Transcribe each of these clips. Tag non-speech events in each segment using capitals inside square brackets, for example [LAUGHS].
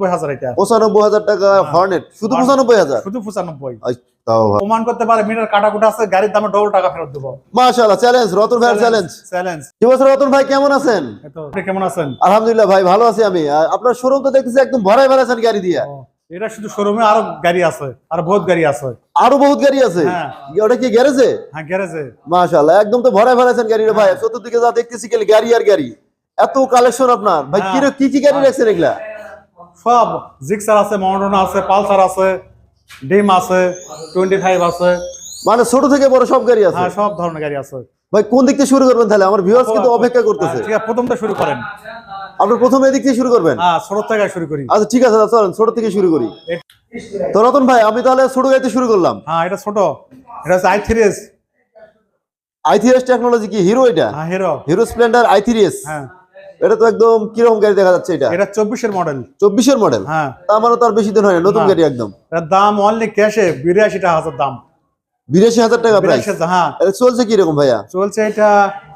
পঁচানব্বই হাজার এটা। পঁচানব্বই হাজার টাকা হর্নেট শুধু পঁচানব্বই হাজার? শুধু পঁচানব্বই। আই, তাও ভালো প্রমাণ করতে পারে মিটার কাটাকুটা আছে গাড়ির দামে ডবল টাকা ফেরত দেবো। মাশাআল্লাহ চ্যালেঞ্জ রতন ভাইয়ের চ্যালেঞ্জ চ্যালেঞ্জ কি বছর রতন ভাই কেমন আছেন? আপনি কেমন আছেন? আলহামদুলিল্লাহ ভাই ভালো আছি আমি। আপনার শোরুম তো দেখতেছি একদম ভরাই ভরাইছেন গাড়ি দিয়ে। এটা শুধু শোরুমে আরও গাড়ি আছে আর বহুত গাড়ি আছে। আরও বহুত গাড়ি আছে? হ্যাঁ। ওটা কি গ্যারেজে হ্যাঁ গ্যারেজে মাশাআল্লাহ একদম তো ভরাই ভরাইছেন গাড়ি ভাই। চতুর্দিকে যা দেখতেছি খালি গাড়ি আর গাড়ি। এত কালেকশন আপনার। ভাই কি কি কি গাড়ি রাখছেন এগুলা? সব জিক্সার আছে মডার্ন আছে পালসার আছে ডিম আছে টোয়েন্টি ফাইভ আছে। মানে ছোট থেকে বড় সব গাড়ি আছে? হ্যাঁ সব ধরনের গাড়ি আছে। ভাই কোন দিক থেকে শুরু করবেন তাহলে? আমার ভিউয়ার্স কিন্তু অপেক্ষা করতেছে। হ্যাঁ, ঠিক আছে প্রথমটা শুরু করেন। আপনি প্রথমে এদিক থেকে শুরু করবেন? হ্যাঁ ছোট থেকে শুরু করি। আচ্ছা ঠিক আছে চলেন ছোট থেকে শুরু করি। তো রতন ভাই আমি তাহলে ছোট গাড়িতে শুরু করলাম। হ্যাঁ এটা ছোট। এটা হচ্ছে I three S I three S technology কি? হিরো এটা? হ্যাঁ Hero Hero Splendor I three S হ্যাঁ। এটা তো একদম কীরকম গাড়ি দেখা যাচ্ছে এটা? এটা চব্বিশের মডেল। চব্বিশের মডেল? হ্যাঁ। তার মানে তো আর বেশি দিন হয় না নতুন গাড়ি একদম। এটার দাম অনলি ক্যাশে বিরাশি টাকা হাজার দাম। বিরাশি হাজার টাকা প্রাইস হ্যাঁ। এটা চলছে কীরকম ভাইয়া? চলছে এটা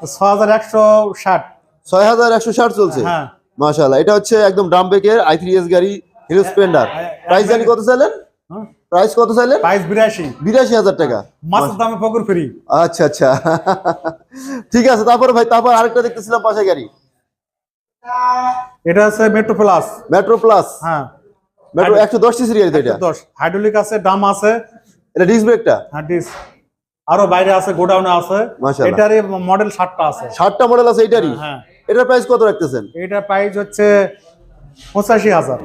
ছ হাজার একশো ষাট। ছয় হাজার একশো ষাট চলছে? হ্যাঁ। মাশাআল্লাহ এটা হচ্ছে একদম ড্রাম ব্রেকের আই থ্রি এস গাড়ি হিরো স্প্লেন্ডার হ্যাঁ, প্রাইস জানি কত চাইলেন? হ্যাঁ। প্রাইস কত চাইলেন? বাইশ বিরাশি। বিরাশি হাজার টাকা। মাছের দামে পকুর ফ্রি আচ্ছা আচ্ছা। ঠিক আছে তারপরে ভাই তারপর আরেকটা দেখতেছিলাম পাশে গাড়ি। এটা হচ্ছে মেট্রো প্লাস মেট্রো প্লাস হ্যাঁ মেট্রো একশো দশ সিসির গাড়ি এটা? দশ। হাইড্রোলিক আছে ডাম আছে। এটা ডিস্ক ব্রেকটা হ্যাঁ ডিস আরও বাইরে আছে গোডাউনে আছে। এটারই মডেল সাতটা আছে। ষাটটা মডেল আছে এটারই? হ্যাঁ এটার প্রাইস কত রাখতেছেন? এটা প্রাইস হচ্ছে পঁচাশি হাজার।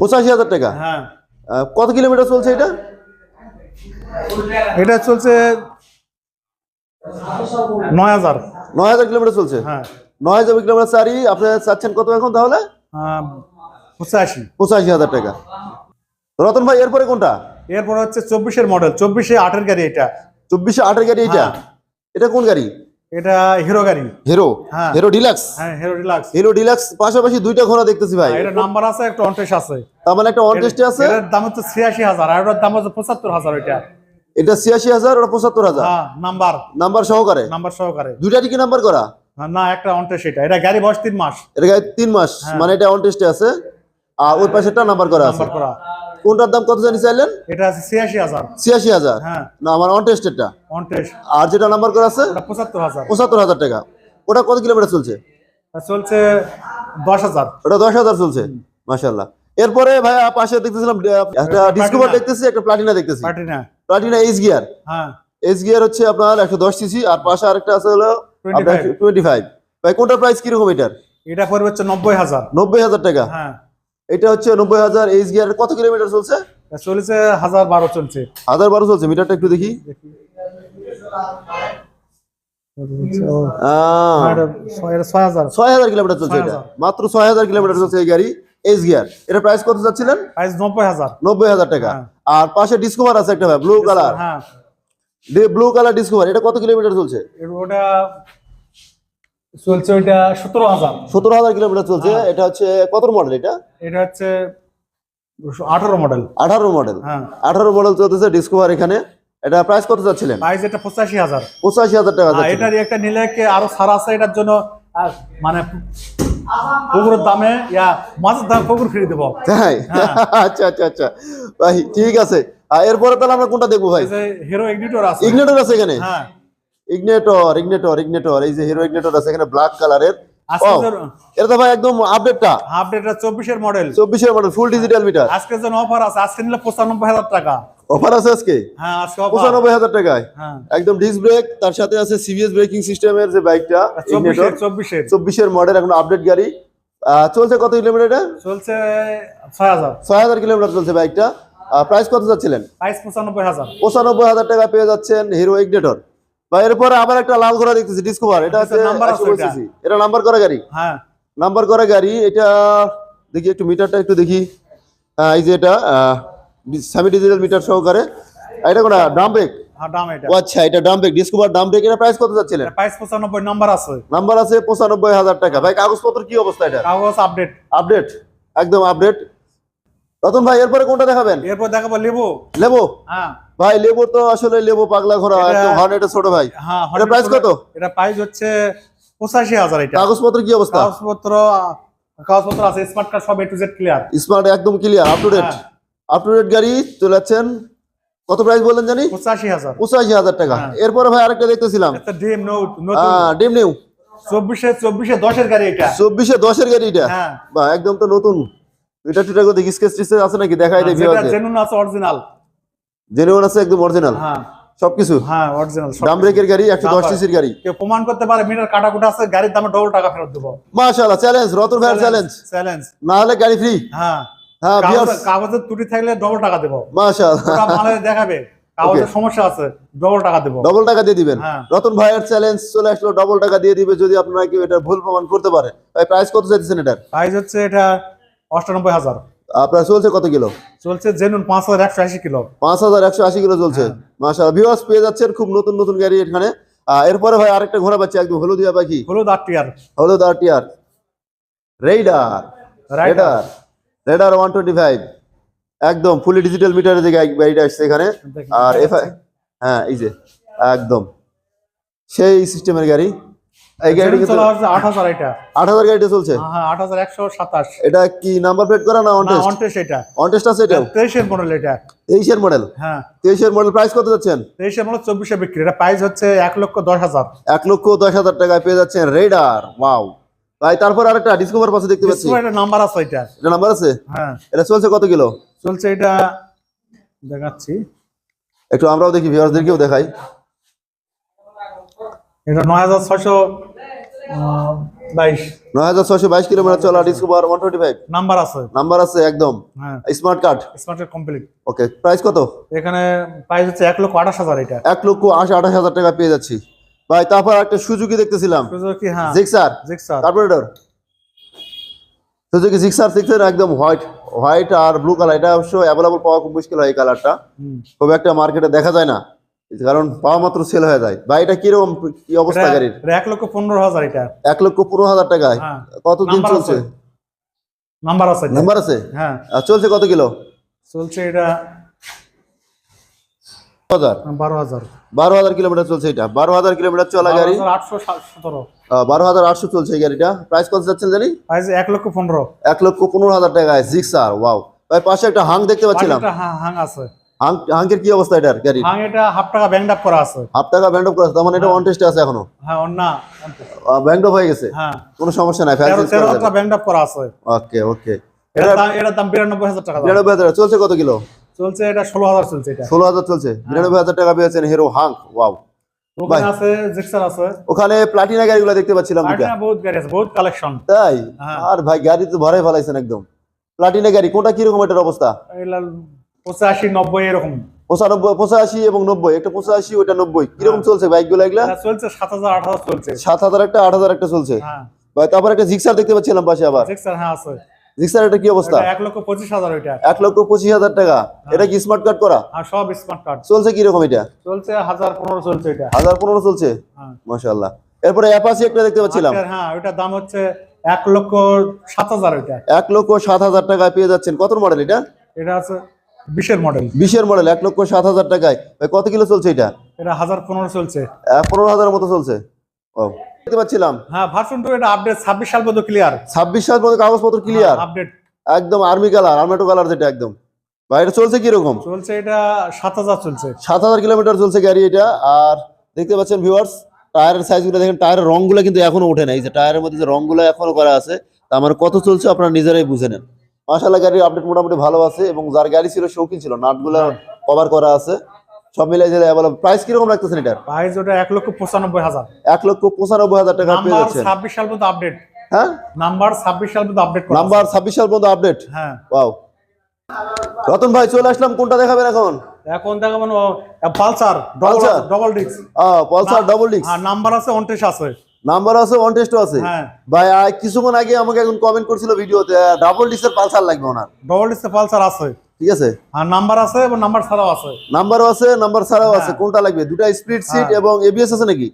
পঁচাশি হাজার টাকা? হ্যাঁ। কত কিলোমিটার চলছে এটা? এটা চলছে নয় হাজার। নয় হাজার কিলোমিটার চলছে? হ্যাঁ। নয় হাজার আপনি চাচ্ছেন কত এখন তাহলে? পঁচাশি। পঁচাশি হাজার টাকা। রতন ভাই এরপরে কোনটা? এরপর হচ্ছে চব্বিশের মডেল চব্বিশে আটের গাড়ি এটা। চব্বিশে আটের গাড়ি এটা? হ্যাঁ। এটা কোন গাড়ি? এটা হিরো গাড়ি। হিরো? হ্যাঁ। Hero Deluxe? হ্যাঁ হিরো ডিলাক্স। হিরো ডিলাক্স পাশাপাশি দুইটা ঘোড়া দেখতেছি ভাই। এটা নাম্বার আছে একটা অনটেস আছে। তার মানে একটা ওয়ান টেস্টে আছে? দাম হচ্ছে আর দাম হচ্ছে পঁচাত্তর হাজার ওইটা এটা ছিয়াশি হাজার ওটা পঁচাত্তর হাজার? হ্যাঁ নাম্বার নাম্বার সহকারে? নাম্বার সহকারে। দুইটারই কি নাম্বার করা? না একটা এটা। এটা গাড়ি বয়স তিন মাস। এটা তিন মাস হ্যাঁ। মানে এটা টেস্টে আছে। আর ওই পাশেরটা নাম্বার করা আছে। কোনটার দাম কত জানি চাইলেন? এটা আছে ছিয়াশি হাজার। ছিয়াশি হাজার? হ্যাঁ। না আমার টেস্টেরটা অনটেস আর যেটা নাম্বার করা আছে? পঁচাত্তর হাজার। পঁচাত্তর হাজার টাকা। ওটা কত কিলোমিটার চলছে? চলছে দশ হাজার। ওটা দশ হাজার চলছে? মাশাল্লাহ এরপরে ভাই পাশে দেখতেছিলাম একটা ডিসকভার দেখতেছি একটা প্লাটিনা দেখতেছি। পার্টি না প্লাটিনা এইচ গিয়ার হ্যাঁ। এইচ গিয়ার হচ্ছে আপনার একশো দশ সিসি আর পাশে আরেকটা আছে হলো 25 টোয়েন্টি ফাইভ ভাই কোনটার প্রাইস কীরকম এটার? এটা পড়বে হচ্ছে নব্বই হাজার। নব্বই হাজার টাকা? হ্যাঁ। এটা হচ্ছে নব্বই হাজার এইচ গিয়ার কত কিলোমিটার চলছে? চলেছে হাজার বারো চলছে। হাজার বারো চলছে মিটারটা একটু দেখি। ছয় হাজার। কিলোমিটার চলছে এটা। মাত্র ছয় হাজার কিলোমিটার চলছে এই গাড়ি এইচ গিয়ার এটা প্রাইস কত প্রাইস নব্বই হাজার। নব্বই হাজার টাকা। হ্যাঁ। আর পাশে ডিসকভার আছে একটা ভাই blue colour blue colour Discover এটা কত কিলোমিটার চলছে? ওটা চলছে ওইটা সতেরো হাজার। সতেরো হাজার কিলোমিটার চলছে। হ্যাঁ। এটা হচ্ছে কত মডেল এটা? এটা হচ্ছে আঠারো মডেল আঠারো মডেল হ্যাঁ। আঠারো মডেল চলতেছে ডিসকভার এখানে। এটা প্রাইস কত যাচ্ছিলেন প্রাইস এটা পঁচাশি হাজার। পঁচাশি হাজার টাকা এটার একটা নিলে আরও ছাড় আছে এটার জন্য? মানে পুকুরের দামে ইয়া মাছের দাম পুকুর ফিরে দেবো। তাই? হ্যাঁ। [LAUGHS] আচ্ছা আচ্ছা আচ্ছা। ভাই ঠিক আছে। এরপরে তাহলে আমরা কোনটা দেখব ভাই? হিরো এডিটর আছে। ইগনেটর আছে এখানে? হ্যাঁ। ইগনেটর ইগনেটর ইগনেটর এই যে হিরো ইগনেটর আছে এখানে ব্ল্যাক কালারের এটা তো ভাই একদম আপডেটটা হাফ ডেটা চব্বিশের মডেল চব্বিশের model full digital meter offer আছে আজকে নিলে টাকা। অফার আছে আজকে? হ্যাঁ আজকে অফার পঁচানব্বই হাজার টাকায়। হ্যাঁ। একদম ডিস্ক ব্রেক তার সাথে আছে সিবিএস ব্রেকিং সিস্টেমের যে বাইকটা মডেল এখন আপডেট গাড়ি। চলছে কত কিলোমিটার এটা? চলছে ছয় হাজার। কিলোমিটার চলছে বাইকটা প্রাইস কত যাচ্ছিলেন? প্রাইস পঁচানব্বই হাজার। টাকা পেয়ে যাচ্ছেন হিরো ইগনেটর বা এরপরে আবার একটা লাল ঘোড়া দেখতেছি ডিসকভার এটা আছে 120 এটা। নাম্বার করা গাড়ি? হ্যাঁ। নাম্বার করা গাড়ি এটা দেখি একটু মিটারটা একটু দেখি। এই যে এটা সেমি ডিজিটাল মিটার সহকারে। এটা কোনা ডাম ব্রেক হ্যাঁ দাম আচ্ছা এটা drum brake Discover drum brake এটা প্রাইস কত যাচ্ছিলেন? প্রাইস নাম্বার আছে। নাম্বার আছে পঁচানব্বই হাজার টাকা। ভাই কাগজপত্র কি অবস্থা এটা? কাগজ আপডেট আপডেট একদম আপডেট রতন ভাই এরপরে কোনটা দেখাবেন? এরপর দেখাবো লেবু। লেবো? হ্যাঁ। ভাই লেবু তো আসলে লেবু পাগলা ঘোরা এটা- একদম হর্নেটের ছোট ভাই। হ্যাঁ এটা প্রাইস কত? এটা প্রাইস হচ্ছে পঁচাশি হাজার এটা। কাগজপত্র কি অবস্থা? কাগজপত্র কাগজপত্র আছে স্মার্ট কার্ড সব A to Z clear smart একদম ক্লিয়ার আপ টু ডেট হ্যাঁ। আপ টু ডেট গাড়ি চলে যাচ্ছেন। কত প্রাইস বললেন জানি? পঁচাশি হাজার। পঁচাশি হাজার টাকা। হ্যাঁ। এরপরে ভাই আরেকটা দেখতেছিলাম। একটা ডিম নতুন। ডিম নিউ চব্বিশে চব্বিশে দশের গাড়ি এটা। চব্বিশে দশের গাড়ি এটা। হ্যাঁ। বা একদম তো নতুন। এটা টুটা স্কেচ টিস্কেচ আছে নাকি? দেখাই যেটা ভিউয়ারদের জেনুন আছে অরিজিনাল জেনুইন আছে একদম অরিজিনাল হ্যাঁ। সবকিছু। হ্যাঁ অরিজিনাল ডাম ব্রেকের গাড়ি একশো দশ দাম সিসির গাড়ি। কেউ প্রমাণ করতে পারে মিটার কাটা কুটা আছে গাড়ির দামে ডবল টাকা ফেরত দেবো। মাশাআল্লাহ চ্যালেঞ্জ রতন ভাইয়ের চ্যালেঞ্জ চ্যালেঞ্জ না হলে গাড়ি ফ্রি হ্যাঁ। হ্যাঁ কাগজের- ত্রুটি থাকলে ডবল টাকা দেবো। মাশাআল্লাহ। ওটা মালে দেখাবে। কাগজের সমস্যা আছে ডবল টাকা দেবো। ডবল টাকা দিয়ে দিবেন। হ্যাঁ। রতন ভাইয়ের চ্যালেঞ্জ চলে আসলো ডবল টাকা দিয়ে দিবে যদি আপনারা কেউ এটা ভুল প্রমাণ করতে পারে। ভাই প্রাইস কত চাইতেছেন এটার? প্রাইস হচ্ছে এটা অষ্টানব্বই হাজার। আপনার চলছে কত কিলো? চলছে জেনুন পাঁচ হাজার একশো আশি কিলো। পাঁচ হাজার একশো আশি কিলো চলছে। হ্যাঁ। মাশাআল্লাহ। পেয়ে যাচ্ছেন খুব নতুন নতুন গাড়ি এখানে। এরপরে ভাই আরেকটা ঘোড়া পাচ্ছি একদম হলুদিয়া পাখি হলুদ আট টিয়ার। হলুদ আর টিয়ার। Raider Raider Raider one twenty five একদম ফুলি ডিজিটাল মিটারের যে গাড়িটা আসছে এখানে। আর এফ হ্যাঁ এই যে একদম। সেই সিস্টেমের গাড়ি। এই কিন্তু চলা হচ্ছে হাজার এটা। আট হাজার গাড়িটা চলছে? হ্যাঁ আট হাজার একশো সাতাশ। এটা কি নাম্বার প্লেট করা না না অনটেস্ট অনটেস এটা। আছে এটাও? তেইশের মডেল এটা। তেইশের মডেল হ্যাঁ। তেইশের মডেল প্রাইস কত যাচ্ছেন? মডেল চব্বিশে বিক্রি। এটা প্রাইস হচ্ছে এক লক্ষ দশ হাজার। এক লক্ষ দশ হাজার টাকায় পেয়ে যাচ্ছেন রেডার ওয়াও ভাই তারপর আরেকটা ডিসকভার পাশে দেখতে পাচ্ছি। এটা নাম্বার আছে এটা। এটা নাম্বার আছে? হ্যাঁ। এটা চলছে কত কিলো? চলছে এটা দেখাচ্ছি। একটু আমরাও দেখি ভিউয়ারদেরকেও দেখাই। এটা নয় হাজার ছয়শো বাইশ। নয় হাজার ছয়শো বাইশ কিলোমিটার চলা Discover one twenty five. Number আছে। নাম্বার আছে একদম। হ্যাঁ। Smart card. Smart complete. Okay price কত? এখানে প্রাইস হচ্ছে এক লক্ষ আঠাশ হাজার এটা। এক লক্ষ আঠাশ হাজার টাকা পেয়ে যাচ্ছি। ভাই তারপর একটা সুজুকি দেখতেছিলাম। সুজুকি হ্যাঁ। Gixxer Gixxer carburettor Suzuki Gixxer সিক্সের একদম হোয়াইট হোয়াইট আর ব্লু কালার এটা অবশ্য অ্যাভেলেবল পাওয়া খুব মুশকিল হয় এই কালারটা খুব একটা মার্কেটে দেখা যায় না। কারণ পাওয়া মাত্র সেল হয়ে যায়। ভাই এটা কীরকম কি অবস্থা গাড়ির? এক লক্ষ পনেরো হাজার এটা। এক লক্ষ পনেরো হাজার টাকায় হ্যাঁ। কতদিন চলছে? নাম্বার আছে। নাম্বার আছে? হ্যাঁ। চলছে কত কিলো? চলছে এটা বারো হাজার। বারো হাজার। কিলোমিটার চলছে এটা। বারো হাজার কিলোমিটার চলা গাড়ি। আটশো সতেরো। বারো হাজার আটশো চলছে এই গাড়িটা। প্রাইস কত যাচ্ছেন জানি? প্রাইস এক লক্ষ পনেরো। এক লক্ষ পনেরো হাজার টাকায় ওয়াও ভাই পাশে একটা হাং দেখতে পাচ্ছিলাম। হাং আছে। হাং হাঙ্কের কি অবস্থা এটার গাড়ি হাং এটা হাফ টাকা আপ করা আছে। হাফ টাকা অফ করা আছে, তার মানে এটা অন টেস্টে আছে এখনও? হ্যাঁ ব্যান্ড অফ হয়ে গেছে? হ্যাঁ। কোনো সমস্যা নাই ফ্যান্সি তেরো আপ করা আছে। ওকে ওকে। এটার দাম এটার দাম বিরানব্বই হাজার টাকা দাম। বিরানব্বই হাজার চলছে কত কিলো? চলছে এটা ষোলো হাজার চলছে এটা। ষোলো হাজার চলছে। বিরানব্বই হাজার টাকা পেয়েছেন হিরো হাঙ্ক ওয়াও। ওখানে আছে জিক্সার আছে। ওখানে প্লাটিনা গাড়িগুলো দেখতে পাচ্ছিলাম প্লাটিনা বহুত গাড়ি আছে বহুত কালেকশন তাই? হ্যাঁ। আর ভাই গাড়ি তো ভরাই ফেলাইছেন একদম। প্লাটিনা গাড়ি কোনটা কীরকম এটার অবস্থা? পঁচাশি নব্বই এরকম। পঁচানব্বই পঁচাশি এবং নব্বই। একটা পঁচাশি ওইটা নব্বই। কীরকম চলছে বাইকগুলো এগুলা চলছে সাত হাজার আট হাজার চলছে। সাত হাজার একটা আট হাজার একটা চলছে? হ্যাঁ। ভাই তারপর একটা জিক্সার দেখতে পাচ্ছিলাম পাশে আবার। জিক্সার হ্যাঁ আছে। জিক্সার এটা কি অবস্থা? এক লক্ষ পঁচিশ হাজার ওইটা। এক লক্ষ পঁচিশ হাজার টাকা। এটা কি স্মার্ট কার্ড করা? সব স্মার্ট কার্ড চলছে কীরকম এটা? চলছে হাজার পনেরো চলছে এটা। হাজার পনেরো চলছে? হ্যাঁ। এরপরে অ্যাপাসি একটা দেখতে পাচ্ছিলাম। হ্যাঁ দাম হচ্ছে এক লক্ষ সাত হাজার ওইটা। এক লক্ষ সাত হাজার টাকায় পেয়ে যাচ্ছেন। কত মডেল এটা? এটা আছে বিশের মডেল বিশের মডেল এক লক্ষ সাত হাজার টাকায়। ভাই কত কিলো চলছে এটা? এটা হাজার পনেরো চলছে। পনেরো হাজারের মতো চলছে। ও দেখতে পাচ্ছিলাম। হ্যাঁ ভার্সন টু এটা আপডেট ছাব্বিশ সাল পর্যন্ত ক্লিয়ার ছাব্বিশ সাল পর্যন্ত কাগজপত্র ক্লিয়ার আপডেট একদম আর্মি কালার আর্মেটো কালার যেটা একদম। ভাই এটা চলছে কীরকম? চলছে এটা সাত হাজার চলছে। সাত হাজার কিলোমিটার চলছে গাড়ি এটা। আর দেখতে পাচ্ছেন ভিউয়ার্স টায়ারের সাইজগুলো দেখেন টায়ারের রংগুলো কিন্তু এখনও ওঠে না এই যে টায়ারের মধ্যে যে রংগুলো এখনও করা আছে তা আমার কত চলছে আপনারা নিজেরাই বুঝে নেন। মাসাল্লাহ গাড়ির আপডেট মোটামুটি ভালো আছে এবং যার গাড়ি ছিল শৌখিন ছিল নাটগুলো কভার করা আছে। সব মিলাই যে প্রাইস কীরকম রাখতেছেন এটার? প্রাইস ওটা এক লক্ষ পঁচানব্বই হাজার। এক লক্ষ পঁচানব্বই হাজার টাকা পেয়ে নাম্বার ছাব্বিশ সাল পর্যন্ত আপডেট হ্যাঁ? নাম্বার ছাব্বিশ সাল পর্যন্ত আপডেট নাম্বার ছাব্বিশ সাল পর্যন্ত আপডেট হ্যাঁ। ওয়াও রতন ভাই চলে আসলাম। কোনটা দেখাবেন এখন? এখন দেখো মানে Pulsar double disc Pulsar double ডিক্স হ্যাঁ নাম্বার আছে আছে। নাম্বার আছে ওয়ান টেস্টও আছে। হ্যাঁ। ভাই কিছুক্ষণ আগে আমাকে এখন কমেন্ট করছিল ভিডিওতে ডাবল ডিক্সের পালসার লাগবে ওনার। ডবল ডিস্ক পালসার আছে। ঠিক আছে? আর নাম্বার আছে এবং নাম্বার ছাড়াও আছে। নাম্বারও আছে নাম্বার ছাড়াও আছে। হ্যাঁ। কোনটা লাগবে? দুটা স্প্লিট সিট। এবং এবিএস আছে নাকি?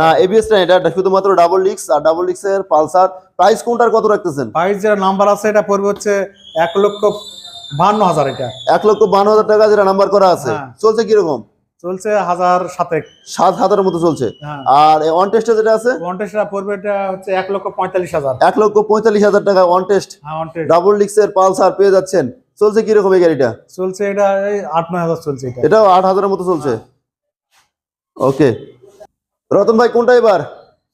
না এবিএস না এটা শুধুমাত্র ডাবল ডিক্স আর ডাবল ডিক্সের পালসার। প্রাইস কোনটার কত রাখতেছেন? প্রাইস যেটা নাম্বার আছে এটা পড়বে হচ্ছে এক লক্ষ বাহান্ন হাজার এটা। এক লক্ষ বান্ন হাজার টাকা যেটা নাম্বার করা আছে। হ্যাঁ। চলছে কীরকম? চলছে হাজার সাতেক। সাত হাজারের মতো চলছে। হ্যাঁ। আর ওয়ান টেস্টে যেটা আছে? ওয়ান্টেসটা পড়বে এটা হচ্ছে এক লক্ষ পঁয়তাল্লিশ হাজার। এক লক্ষ পঁয়তাল্লিশ হাজার টাকা ওয়ান টেস্ট হ্যাঁ ডাবল ডিক্সের পালসার পেয়ে যাচ্ছেন। চলছে কীরকম এই গাড়িটা? চলছে এটা আট নয় হাজার চলছে এটা। এটাও আট হাজারের মতো চলছে। ওকে রতন ভাই কোনটা এবার?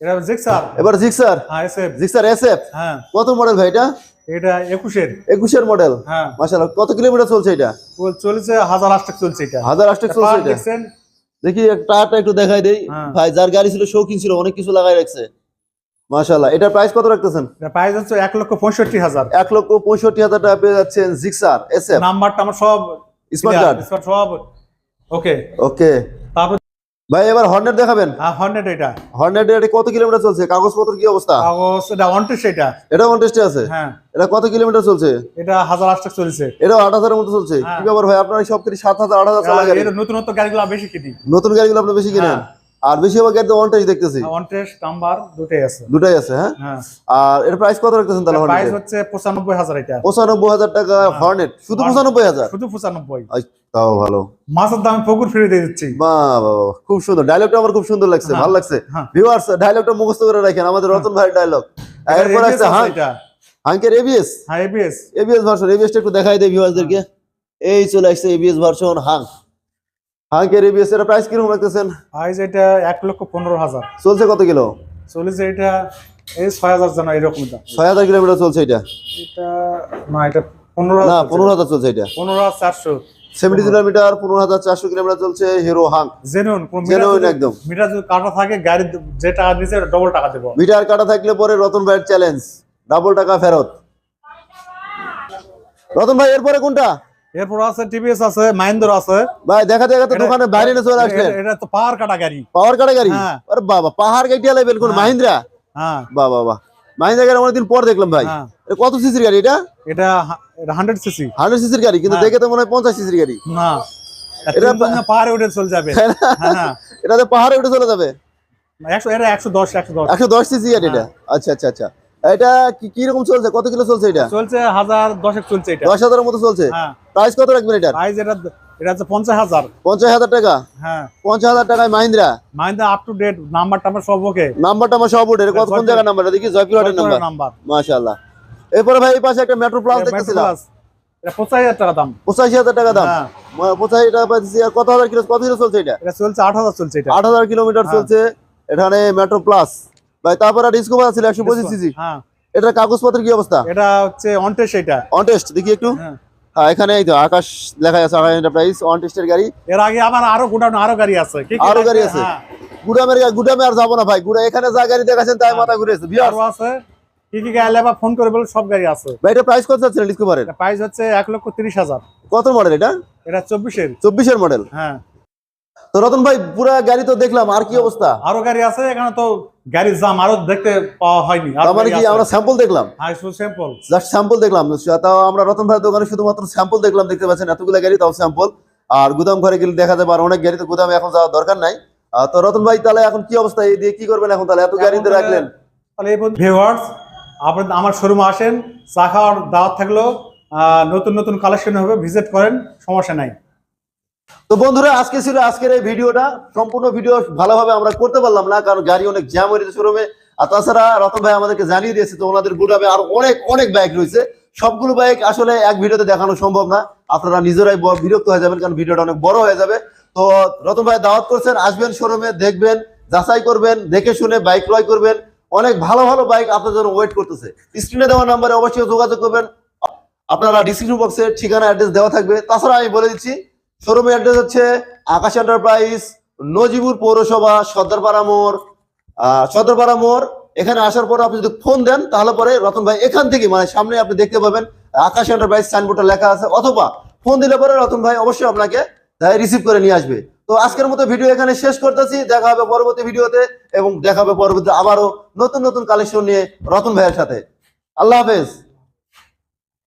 এটা জিক্সার এবার জিক্সার হ্যাঁ এসএফ জিক্সার এস এফ হ্যাঁ। কত মডেল ভাই এটা? এটা একুশের। একুশের মডেল হ্যাঁ। মাসাল্লাহ কত কিলোমিটার চলছে এটা? চলছে হাজার আষ্টেক চলছে এটা। হাজার আষ্টেক চলছে এটা। দেখি টায়ারটা একটু দেখাই দেই। হ্যাঁ। ভাই যার গাড়ি ছিল শৌখিন ছিল অনেক কিছু লাগাই রাখছে। মাশাল্লাহ এটার প্রাইস কত রাখতেছেন? প্রাইস হচ্ছে এক লক্ষ পঁয়ষট্টি হাজার। এক লক্ষ পঁয়ষট্টি হাজার টাকা পেয়ে যাচ্ছেন জিক্সার এস নাম্বারটা আমার সব স্মার্ট কার্ড সব। ওকে ওকে তারপর ভাই এবার হর্নেট দেখাবেন? হর্নেট এটা। হর্নেট এটা কত কিলোমিটার চলছে? কাগজপত্র কি অবস্থা? কাগজ এটা টেস্ট এটা। এটা কন্টেস্টে আছে? হ্যাঁ। এটা কত কিলোমিটার চলছে? এটা হাজার আষ্টেক চলছে এটা আট হাজারের মতো চলছে। হ্যাঁ। কি ব্যাপার ভাই আপনার সব হাজার আট হাজার চালা গাড়ি এর নতুনত্ব গাড়িগুলো বেশি কিনি। নতুন গাড়িগুলো আপনি বেশি কিনেন? হ্যাঁ। আর বেশি হবে গাড়িতে ওয়ান টেস্ট দেখতেছি। ওয়ান্টেস নাম্বার দুটাই আছে। দুটাই আছে হ্যাঁ? হ্যাঁ। আর এর প্রাইস কত রাখতেছেন তাহলে প্রাইস হচ্ছে পঁচানব্বই হাজার এটা। পঁচানব্বই হাজার টাকা হর্নেট শুধু হর্নেট। পঁচানব্বই হাজার? শুধু পঁচানব্বই। আই, তাও ভালো। মাছের দাম পুকুর ফিরে দিয়ে দিচ্ছি। বাহ বাহ, খুব সুন্দর। ডায়লগটা আমার খুব সুন্দর লাগছে হ্যাঁ, ভালো লাগছে। হ্যাঁ। ভিউয়ার্স ডায়লগটা মুখস্থ করে রাখেন আমাদের রতন ভাই ডায়লগ এরপর আছে এটা। হাঙ্কের এবিএস হ্যাঁ এবিএস এবিএস ভার্সন এবিএসটা একটু দেখাই দেয় ভিউয়ার্সদেরকে এই চলে আসছে এবিএস ভার্সন হাঙ্ক হাঙ্কের এবিএস এর প্রাইস কীরকম রাখতেছেন? প্রাইস এটা এক লক্ষ পনেরো হাজার। চলছে কত কিলো? চলেছে এটা এই ছয় হাজার জানা এরকম দাম। ছয় হাজার কিলোমিটার চলছে এটা? এটা না এটা পনেরো না পনেরো হাজার চলছে এটা। পনেরো হাজার চারশো। সেভেন্টি কিলোমিটার পনেরো হাজার চারশো কিলোমিটার চলছে হিরো হাঙ্ক জেনুন Genuine একদম। মিটার যদি কাটা থাকে গাড়ি যে টাকা দিয়েছে ডবল টাকা দেবো। মিটার কাটা থাকলে পরে রতন ভাইয়ের চ্যালেঞ্জ ডাবল টাকা ফেরত। রতন ভাই এরপরে কোনটা? এরপর আছে টিভিএস আছে মাহিন্দ্র আছে। ভাই দেখা দেখা তো দোকানে বাইরে নিয়ে চলে আসলেন। এটা- এটা তো পাওয়ার কাটা গাড়ি। পাওয়ার কাটা গাড়ি? হ্যাঁ। আরে বাবা পাহাড় গাড়ি লাইবেন কোন। মাহিন্দ্রা? হ্যাঁ। বাহ বাহ মাহিন্দ্রা গাড়ি অনেকদিন পর দেখলাম ভাই। হ্যাঁ। এটা কত সিসির গাড়ি এটা? এটা হান্ড্রেড সিসি হান্ড্রেড সিসির গাড়ি কিন্তু হ্যাঁ। দেখে তো মনে হয় পঞ্চাশ সিসির গাড়ি। না। এটা- এটা পাহাড়ে উঠে চলে যাবে। হ্যাঁ এটাতে পাহাড়ে উঠে চলে যাবে? একশো এটা একশো দশ একশো দশ। একশো দশ সিসি গাড়ি এটা? আচ্ছা আচ্ছা আচ্ছা। এটা কি কি রকম চলছে? কত কিলো চলছে এটা? চলছে হাজার দশেক চলছে এটা। দশ হাজারের মতো চলছে? হ্যাঁ। প্রাইস কত রাখবেন এটার? প্রাইস এটা এটা হচ্ছে পঞ্চাশ হাজার। পঞ্চাশ হাজার টাকা? হ্যাঁ। পঞ্চাশ হাজার টাকায় Mahindra? Mahindra up to date number টাম্বার সব ওকে নাম্বারটা আমার সব উঠে কত কোন জায়গার নাম্বার দেখি জয়পুরহাটের নাম্বার নাম্বার মাশাআল্লাহ। এরপরে ভাই এই পাশে একটা মেট্রো প্লাস দেখতেছিলাম। এটা পঁচাশি হাজার টাকা দাম। পঁচাশি হাজার টাকা দাম। হ্যাঁ। পঁচাশি টাকা পাইতেছি। আর কত হাজার কিলো কত কিলো চলছে এটা? এটা চলছে আট হাজার চলছে এটা। আট হাজার কিলোমিটার হ্যাঁ। চলছে। এখানে মেট্রো প্লাস ভাই তারপর আর ডিসকভার ছিল একশো পঁচিশ সিসি। হ্যাঁ। এটার কাগজপত্র কি অবস্থা? এটা হচ্ছে অনটেস এটা। অন টেস্ট দেখি একটু। হ্যাঁ। হ্যাঁ এখানে এই তো আকাশ লেখা আছে আকাশ এন্টারপ্রাইজ অন টেস্টের গাড়ি। এর আগে আমার আরও গোডাউন আরও গাড়ি আছে। আরও গাড়ি আছে? হ্যাঁ, গুডামের গুডামে আর যাব না ভাই গুড়া এখানে যা গাড়ি তাই মাথা ঘুরেছে বিয়ার আছে। কি কি গাড়ি লাগবে ফোন করে বলে সব গাড়ি আছে। ভাই এটা প্রাইস কত যাচ্ছে ডিসকভারের প্রাইস হচ্ছে এক লক্ষ তিরিশ হাজার। কত মডেল এটা? এটা চব্বিশের। মডেল হ্যাঁ। তো রতন ভাই পুরা গাড়ি তো দেখলাম আর কি অবস্থা? আরও গাড়ি আছে এখানে তো গাড়ির জাম আরও দেখতে পাওয়া হয়নি। মানে কি আমরা স্যাম্পল দেখলাম? হ্যাঁ শুধু স্যাম্পল জাস্ট স্যাম্পল দেখলাম। তাও আমরা রতন ভাইয়ের দোকানে শুধুমাত্র স্যাম্পল দেখলাম দেখতে পাচ্ছেন এতগুলো গাড়ি তাও স্যাম্পল আর গুদাম ঘরে গেলে দেখা যাবে আর অনেক গাড়ি তো গুদামে এখন যাওয়ার দরকার নাই। তো রতন ভাই তাহলে এখন কি অবস্থা? এই দিয়ে কি করবেন এখন তাহলে? এত গাড়িতে রাখলেন। তাহলে এই ভিউয়ার্স আপনার আমার শোরুমে আসেন চা খাওয়ার দাওয়াত থাকলেও আহ, নতুন নতুন কালেকশন হবে ভিজিট করেন সমস্যা নাই। তো বন্ধুরা, আজকে ছিল আজকের এই ভিডিওটা। সম্পূর্ণ ভিডিও ভালোভাবে আমরা করতে পারলাম না, কারণ গাড়ি অনেক জ্যাম হয়েছে শোরুমে। আর তাছাড়া রতন ভাই আমাদেরকে জানিয়ে দিয়েছে, তো ওনাদের গুদামে আর অনেক অনেক বাইক রয়েছে। সবগুলো বাইক আসলে এক ভিডিওতে দেখানো সম্ভব না। আপনারা নিজেরাই বিরক্ত হয়ে যাবেন, কারণ ভিডিওটা অনেক বড় হয়ে যাবে। তো রতন ভাই দাওয়াত করছেন, আসবেন শোরুমে, দেখবেন, যাচাই করবেন, দেখে শুনে বাইক ক্রয় করবেন। অনেক ভালো ভালো বাইক আপনার জন্য ওয়েট করতেছে। স্ক্রিনে দেওয়া নাম্বারে অবশ্যই যোগাযোগ করবেন। আপনারা ডিসক্রিপশন বক্সে ঠিকানা অ্যাড্রেস দেওয়া থাকবে। তাছাড়া আমি বলে দিচ্ছি শোরুমের অ্যাড্রেস হচ্ছে আকাশ এন্টারপ্রাইজ নজিবুর পৌরসভা সর্দারপাড়া মোড়। সর্দারপাড়া মোড়, এখানে আসার পর আপনি যদি ফোন দেন, তাহলে পরে রতন ভাই এখান থেকে মানে সামনে আপনি দেখতে পাবেন আকাশ এন্টারপ্রাইজ সাইনবোর্ডটা লেখা আছে। অথবা ফোন দিলে পরে রতন ভাই অবশ্যই আপনাকে রিসিভ করে নিয়ে আসবে। তো আজকের মতো ভিডিও এখানে শেষ করতেছি। দেখা হবে পরবর্তী ভিডিওতে এবং দেখা হবে পরবর্তী আবারও নতুন নতুন কালেকশন নিয়ে রতন ভাইয়ের সাথে। আল্লাহ হাফেজ।